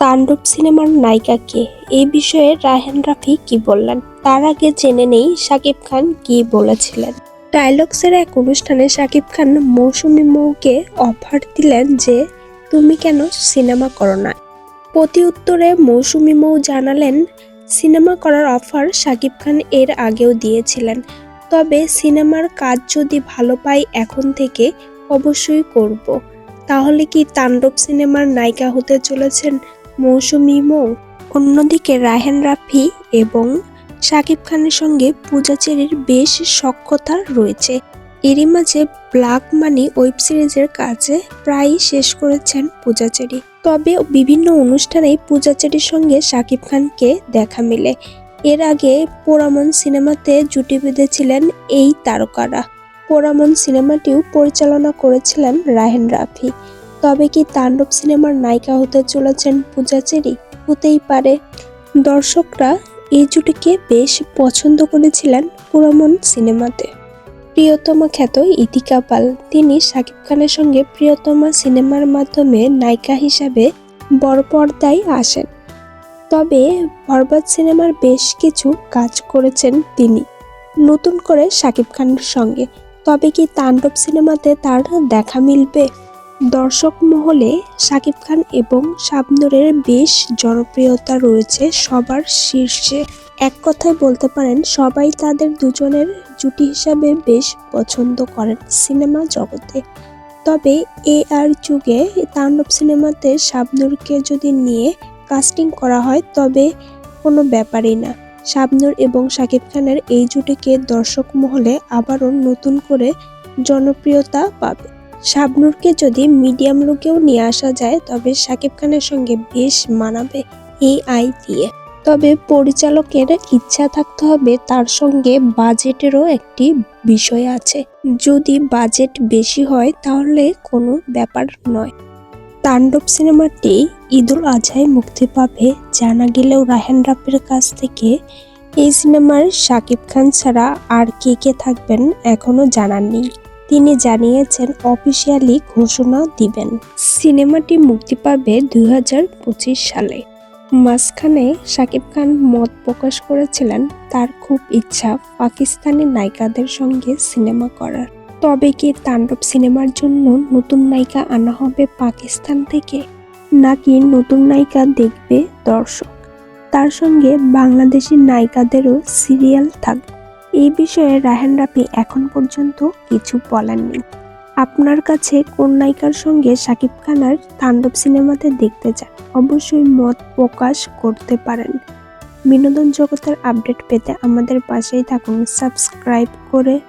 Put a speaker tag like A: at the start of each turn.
A: তাণ্ডব সিনেমার নায়িকাকে এই বিষয়ে রায়হান রাফি কি বললেন? তার আগে জেনে নেই শাকিব খান কি বলেছিলেন। ডায়লগসের এক অনুষ্ঠানে শাকিব খান মৌসুমি মৌকে অফার দিলেন যে, তুমি কেন সিনেমা করো না? প্রতি উত্তরে মৌসুমী মৌ জানালেন, সিনেমা করার অফার শাকিব খান এর আগেও দিয়েছিলেন। তবে সিনেমার কাজ যদি ভালো পাই এখন থেকে অবশ্যই করব। তাহলে কি তাণ্ডব সিনেমার নায়িকা হতে চলেছেন মৌসুমী মৌ, অন্যদিকে রাহেন রাফি এবং শাকিব খানের সঙ্গে পূজা চেরির বেশ সক্ষতা রয়েছে। এরই মাঝে ব্ল্যাক মানি ওয়েব সিরিজের কাজে প্রায় শেষ করেছেন পূজা চেরি। তবে বিভিন্ন অনুষ্ঠানে পূজা চেরির সঙ্গে শাকিব খানকে দেখা মিলে। এর আগে পোড়ামন সিনেমাতে জুটি বেঁধেছিলেন এই তারকারা। পোড়ামন সিনেমাটিও পরিচালনা করেছিলেন রাহেন রাফি। তবে কি তাণ্ডব সিনেমার নায়িকা হতে চলেছেন পূজা চেরি? হতেই পারে। দর্শকরা এই জুটিকে বেশ পছন্দ করেছিলেন পুরমন সিনেমাতে। প্রিয়তমা খ্যাত ইতিকা পাল। তিনি শাকিব খানের সঙ্গে প্রিয়তমা সিনেমার মাধ্যমে নায়িকা হিসাবে বড় পর্দায় আসেন। তবে বরবাদ সিনেমার বেশ কিছু কাজ করেছেন তিনি, নতুন করে শাকিব খানের সঙ্গে। তবে কি তাণ্ডব সিনেমাতে তার দেখা মিলবে? দর্শক মহলে শাকিব খান এবং শাবনুরের বেশ জনপ্রিয়তা রয়েছে সবার শীর্ষে। এক কথায় বলতে পারেন, সবাই তাদের দুজনের জুটি হিসাবে বেশ পছন্দ করেন সিনেমা জগতে। তবে এ আর যুগে তাণ্ডব সিনেমাতে শাবনুরকে যদি নিয়ে কাস্টিং করা হয়, তবে কোনো ব্যাপারই না। শাবনুর এবং শাকিব খানের এই জুটিকে দর্শক মহলে আবারও নতুন করে জনপ্রিয়তা পাবে। শাবনুরকে যদি মিডিয়াম লুকেও নিয়ে আসা যায়, তবে শাকিব খানের সঙ্গে বেশ মানাবে এই আই দিয়ে। তবে পরিচালকের ইচ্ছা থাকতে হবে, তার সঙ্গে বাজেটেরও একটি বিষয় আছে। যদি বাজেট বেশি হয়, তাহলে কোনো ব্যাপার নয়। তাণ্ডব সিনেমাটি ঈদুল আজহায় মুক্তি পাবে, জানা গেলেও রাহেন রাফির কাছ থেকে। এই সিনেমার শাকিব খান ছাড়া আর কে কে থাকবেন, এখনও জানাননি তিনি জানিয়েছেন, অফিসিয়ালি ঘোষণা দিবেন। সিনেমাটি মুক্তি পাবে দুই হাজার পঁচিশ সালে। মাঝখানে শাকিব খান মত প্রকাশ করেছিলেন, তার খুব ইচ্ছা পাকিস্তানি নায়িকাদের সঙ্গে সিনেমা করার। তবে কি তাণ্ডব সিনেমার জন্য নতুন নায়িকা আনা হবে পাকিস্তান থেকে? নাকি নতুন নায়িকা দেখবে দর্শক? তার সঙ্গে বাংলাদেশি নায়িকাদেরও সিরিয়াল থাকবে। এই বিষয়ে রাহেন রাফি এখন পর্যন্ত কিছু বলেননি। আপনার কাছে কোন নায়িকার সঙ্গে শাকিব খানার তাণ্ডব সিনেমাতে দেখতে চান, অবশ্যই মত প্রকাশ করতে পারেন। বিনোদন জগতের আপডেট পেতে আমাদের পাশেই থাকুন। সাবস্ক্রাইব করে